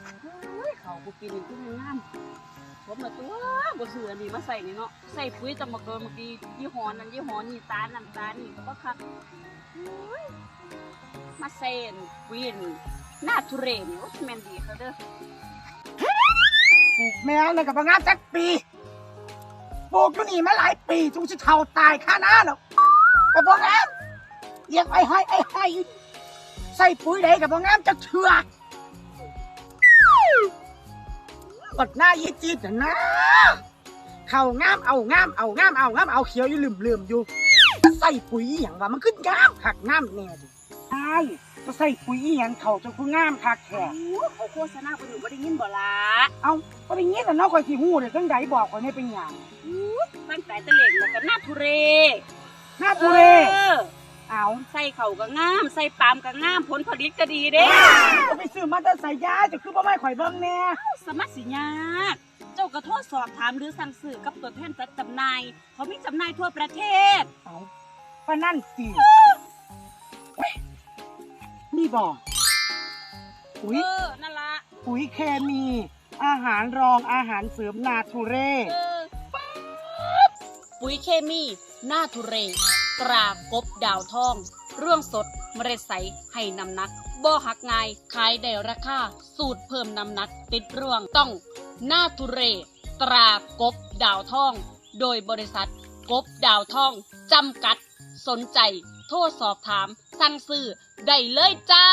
เฮ้ยเขาบุกินนี่คือมันงามผมละตัวบ่ซื้ออันนี้มาใส่นี่เนาะใส่ปุ๋ยแตะมะเกินเมื่อกี้ยี่ห้อนั้นยี่ห้อนี้ตานั่นตานี่ก็บ่คักเฮ้ยมาใส่อันปุ๋ยนี่หน้าทุเรศนี่โอ้ยแม่นดีเขาเด้อปลูกแมวในกับบงามจักปีปลูกอยู่นี่มาหลายปีจงสิเท่าตายข้าหน้าแล้วกับบงามเรียกไอ้ห้ไอ้ห้อยใส่ปุ๋ยใดกับบงามจะเถื่อ กกดหน้ายีจีดน่ะนะเข่างามเอางามเอางามเอางามเอาเขียวอยู่ลืมลืมๆอยู่ ใส่ปุ๋ยอหย่างว่ามันขึ้นงามคักงามแน่ดิใช่จะใส่ปุ๋ยอหย่างเขาจะคืองามคักแท้โอ้เขาโฆษณาบ่อยู่บ่ได้ยินบ่ล่ะเอาก็ได้ยินแต่นอกคอยสิหูเดี๋ยวจังใดบอกคอยไม่เป็นหยังตั้งแต่ตะเล็กแล้วก็หน้าทุเรศหน้าปุเร ออ เอาใส่เขาก็งาม ใส่ปาล์มก็งาม ผลผลิตก็ดีเด้จะไปซื้อมาแต่ใส่ยาจะคือบ่ไม่ข่อยเบิ่งแน่สมัครสิยากเจ้าก็โทษสอบถามหรือสั่งซื้อกับตัวแทนจัดจำหน่าย เขามีจำหน่ายทั่วประเทศเอาปะนั่นสินี่บอกปุ๋ยเออนั่นละปุ๋ยเคมี อาหารรองอาหารเสริมนาทูเร่เออปุ๋ยเคมีหน้าทุเรศ ตรากบดาวทอง เรื่องสดเมล็ดใสให้นำนักบ่หักง่ายขายได้ราคาสูตรเพิ่มนำนักติดเรื่องต้องหน้าทุเรศตรากบดาวทอง โดยบริษัทกบดาวทองจำกัด สนใจ โทรสอบถาม สั่งซื้อได้เลยจ้า